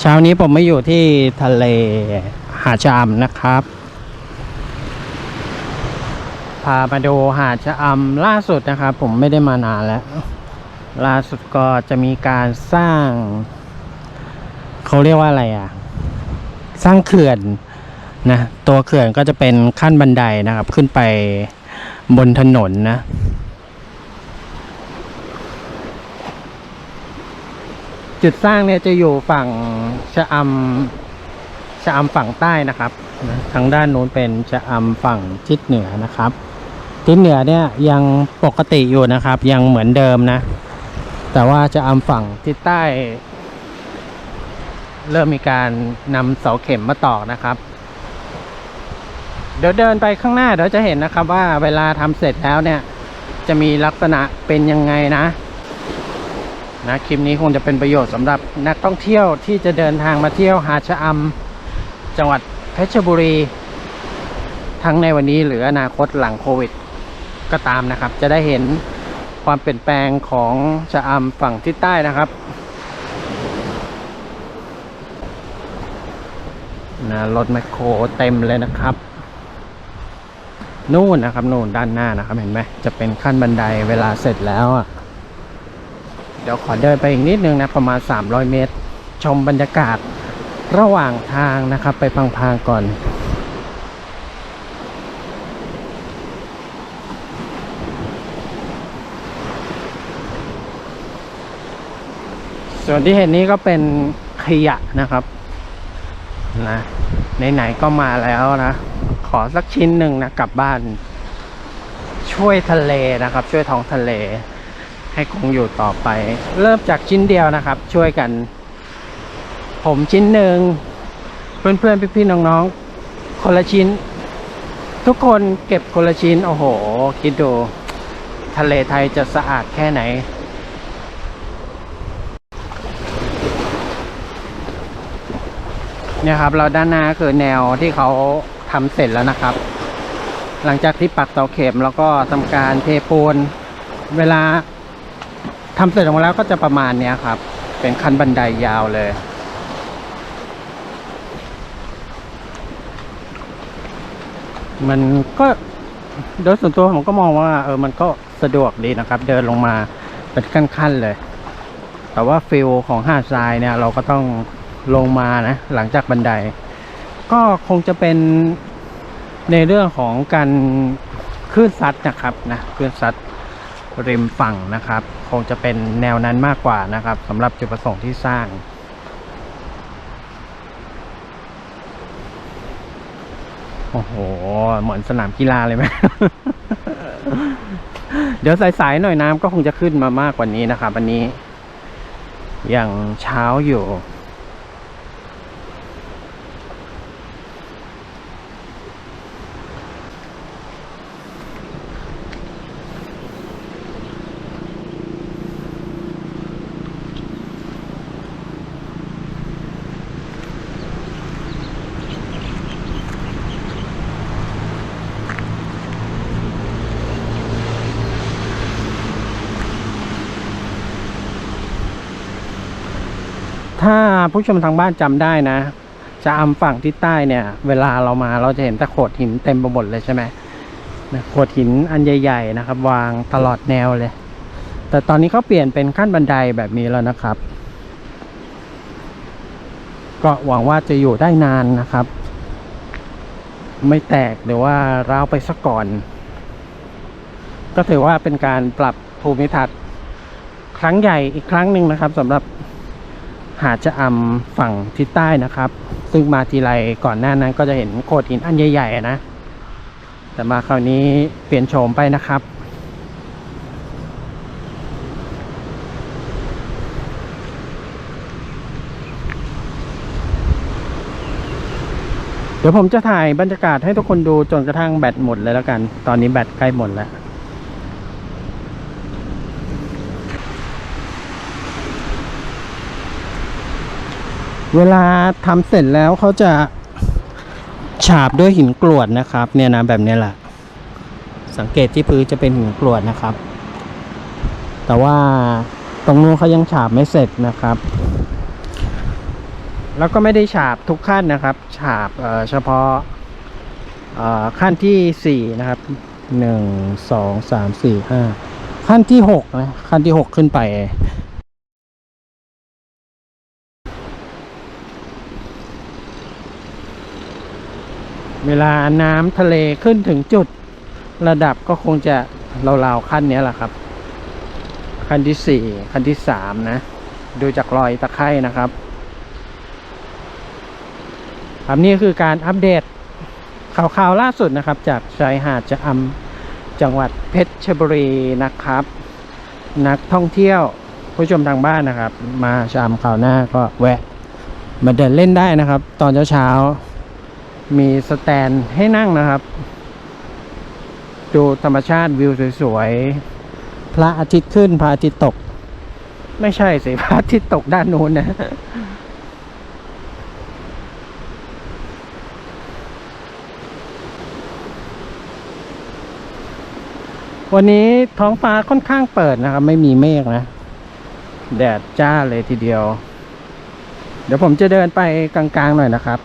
เช้านี้ผมไม่อยู่ที่ทะเลหาดชะอำนะครับ พามาดูหาดชะอำล่าสุดนะครับ ผมไม่ได้มานานแล้ว ล่าสุดก็จะมีการสร้าง เขาเรียกว่าอะไรอะ สร้างเขื่อนนะ ตัวเขื่อนก็จะเป็นขั้นบันไดนะครับ ขึ้นไปบนถนนนะ จุดสร้างเนี่ยจะอยู่ฝั่งชะอำชะอำฝั่งใต้นะครับทางด้านนู้นเป็นชะอำฝั่งทิศเหนือนะครับทิศเหนือเนี่ยยังปกติอยู่นะครับ ยังเหมือนเดิมนะ แต่ว่าชะอำฝั่งทิศใต้ เริ่มมีการนำเสาเข็มมาตอกนะครับ เดี๋ยวเดินไปข้างหน้าเดี๋ยวจะเห็นนะครับว่าเวลาทำเสร็จแล้วเนี่ย จะมีลักษณะเป็นยังไงนะ นะคลิปนี้คงจะเป็นประโยชน์สำหรับนักท่องเที่ยวที่จะเดินทางมาเที่ยวหาดชะอำจังหวัดเพชรบุรี ทั้งในวันนี้หรืออนาคตหลังโควิด ก็ตามนะครับ จะได้เห็นความเปลี่ยนแปลงของชะอำฝั่งทิศใต้นะครับนะรถแมคโครเต็มเลยนะครับ นู่นนะครับนู่นด้านหน้านะครับเห็นไหมจะเป็นขั้นบันไดเวลาเสร็จแล้วอะ ดี๋ยวขอเดินไปอีกนิดนึงนะประมาณ 300 เมตร ชมบรรยากาศระหว่างทางนะครับ ไปพังๆก่อนส่วนที่เห็นนี้ก็เป็นขยะนะครับนะไหนๆก็มาแล้วนะ ขอสักชิ้นหนึ่งนะกลับบ้าน ช่วยทะเลนะครับ ช่วยท้องทะเล ให้คงอยู่ต่อไป เริ่มจากชิ้นเดียวนะครับ ช่วยกัน ผมชิ้นหนึ่งเพื่อนๆพี่ๆน้องๆ คนละชิ้น ทุกคนเก็บคนละชิ้น โอ้โห คิดดูทะเลไทยจะสะอาดแค่ไหน เนี่ยครับ เราด้านหน้าคือแนวที่เขาทำเสร็จแล้วนะครับ หลังจากที่ปักเสาเข็มแล้วก็ทำการเทปูนเวลา ทำเสร็จออกมาแล้วก็จะประมาณนี้ครับ เป็นขั้นบันไดยาวเลย มันก็โดยส่วนตัวผมก็มองว่า เออมันก็สะดวกดีนะครับ เดินลงมาเป็นขั้นๆเลย แต่ว่าฟิลของหาดทรายเนี่ย เราก็ต้องลงมานะ หลังจากบันได ก็คงจะเป็นในเรื่องของการคลื่นซัดนะครับนะคลื่นซัด ริมฝั่งนะครับ คงจะเป็นแนวนั้นมากกว่านะครับสำหรับจุดประสงค์ที่สร้าง โอ้โห เหมือนสนามกีฬาเลยไหม เดี๋ยวสายๆหน่อยน้ำก็คงจะขึ้นมามากกว่านี้นะครับอันนี้ยังเช้าอยู่ ถ้าผู้ชมทางบ้านจำได้นะ จะอำฝั่งที่ใต้เนี่ย เวลาเรามาเราจะเห็นต่โขดหินเต็มไปหมดเลยใช่ไหมนะโขดหินอันใหญ่ ๆ นะครับ วางตลอดแนวเลย แต่ตอนนี้เขาเปลี่ยนเป็นขั้นบันไดแบบนี้แล้วนะครับ ก็หวังว่าจะอยู่ได้นานนะครับ ไม่แตกหรือว่าร้าวไปซะก่อน ก็ถือว่าเป็นการปรับภูมิทัศน์ครั้งใหญ่อีกครั้งหนึ่งนะครับสำหรับ หาดชะอำฝั่งทิศใต้นะครับ ซึ่งมาทีไรก่อนหน้านั้นก็จะเห็นโขดหินอันใหญ่ๆนะ แต่มาคราวนี้เปลี่ยนโฉมไปนะครับ เดี๋ยวผมจะถ่ายบรรยากาศให้ทุกคนดูจนกระทั่งแบตหมดเลยแล้วกัน ตอนนี้แบตใกล้หมดแล้ว เวลาทำเสร็จแล้วเขาจะฉาบด้วยหินกรวดนะครับ เนี่ยนะแบบนี้แหละ สังเกตที่พื้นจะเป็นหินกรวดนะครับ แต่ว่าตรงนู้นเขายังฉาบไม่เสร็จนะครับ แล้วก็ไม่ได้ฉาบทุกขั้นนะครับ ฉาบเเฉพาะขั้นที่สี่นะครับหนึ่งสองสามสี่ห้าขั้นที่หกนะขั้นที่หกขึ้นไป เวลาน้ำทะเลขึ้นถึงจุด ระดับก็คงจะราวๆขั้นนี้แหละครับ ขั้นที่สี่ขั้นที่สามนะ ดูจากรอยตะไคร่นะครับครับนี่คือการอัปเดตข่าวๆล่าสุดนะครับ จากชายหาดจะอำจังหวัดเพชรบุรีนะครับ นักท่องเที่ยวผู้ชมทางบ้านนะครับ มาชามข่าวหน้าก็แวะ มาเดินเล่นได้นะครับ ตอนเช้าๆ มีสแตนให้นั่งนะครับ ดูธรรมชาติวิวสวยๆ พระอาทิตย์ขึ้นพระอาทิตย์ตก ไม่ใช่สิพระอาทิตย์ตกด้านนู้นนะวันนี้ท้องฟ้าค่อนข้างเปิดนะครับ ไม่มีเมฆนะ แดดจ้าเลยทีเดียว เดี๋ยวผมจะเดินไปกลางๆหน่อยนะครับ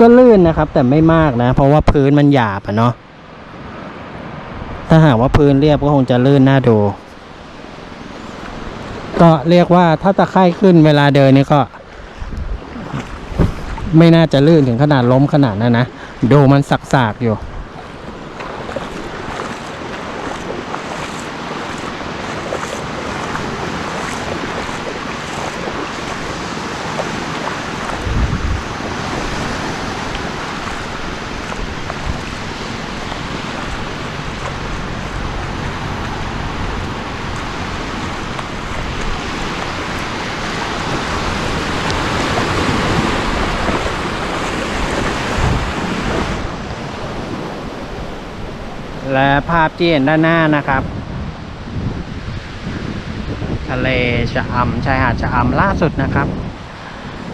ก็ลื่นนะครับ แต่ไม่มากนะ เพราะว่าพื้นมันหยาบอะเนาะถ้าหากว่าพื้นเรียบก็คงจะลื่นน่าดู ก็เรียกว่าถ้าตะไคร่ขึ้นเวลาเดินนี่ก็ ไม่น่าจะลื่นถึงขนาดล้มขนาดนั้นนะดูมันสักๆอยู่ และภาพที่เห็นด้านหน้านะครับทะเลชะอำชายหาดชะอำล่าสุดนะครับ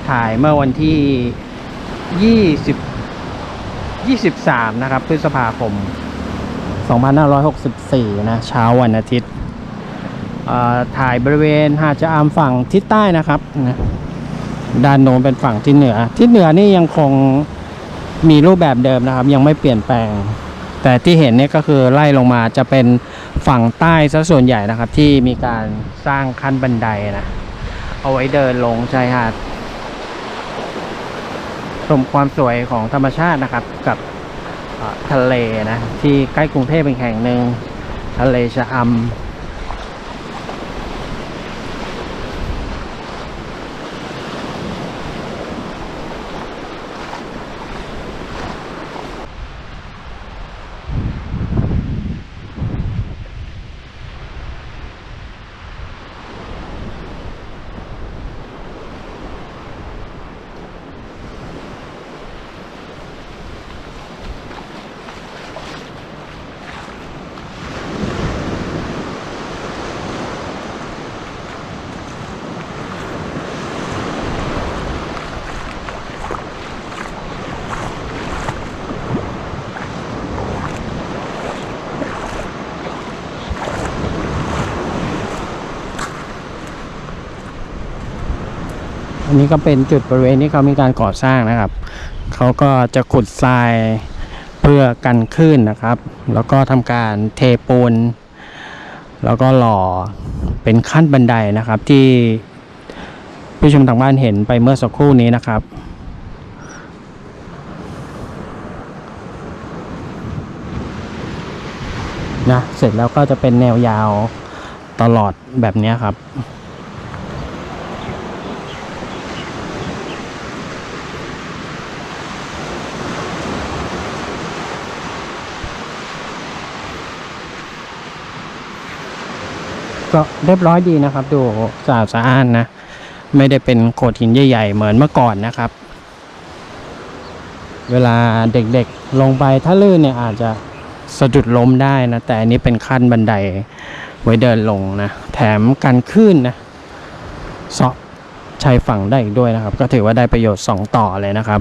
ถ่ายเมื่อวันที่ 20 23 นะครับ พฤษภาคม 2564 นะ เช้าวันอาทิตย์ถ่ายบริเวณหาดชะอำฝั่งทิศใต้นะครับนะด้านโน้นเป็นฝั่งที่เหนือ ทิศเหนือนี่ยังคงมีรูปแบบเดิมนะครับ ยังไม่เปลี่ยนแปลง แต่ที่เห็นเนี่ยก็คือไล่ลงมาจะเป็นฝั่งใต้ซะส่วนใหญ่นะครับ ที่มีการสร้างขั้นบันไดนะเอาไว้เดินลงชายหาดชมความสวยของธรรมชาตินะครับกับทะเลนะที่ใกล้กรุงเทพเป็นแห่งหนึ่งทะเลชะอำ อันนี้ก็เป็นจุดบริเวณที่เขามีการก่อสร้างนะครับ เขาก็จะขุดทรายเพื่อกันคลื่นนะครับ แล้วก็ทำการเทปูน แล้วก็หล่อเป็นขั้นบันไดนะครับที่ผู้ชมทางบ้านเห็นไปเมื่อสักครู่นี้นะครับนะเสร็จแล้วก็จะเป็นแนวยาวตลอดแบบนี้ครับ ก็เรียบร้อยดีนะครับ ดูสะอาดสะอ้านนะ ไม่ได้เป็นโขดหินใหญ่ ๆ เหมือนเมื่อก่อนนะครับ เวลาเด็กๆลงไปถ้าลื่นเนี่ยอาจจะสะดุดล้มได้นะ แต่อันนี้เป็นขั้นบันไดไว้เดินลงนะ แถมกันขึ้นนะเซาะชายฝั่งได้อีกด้วยนะครับ ก็ถือว่าได้ประโยชน์ 2 ต่อเลยนะครับ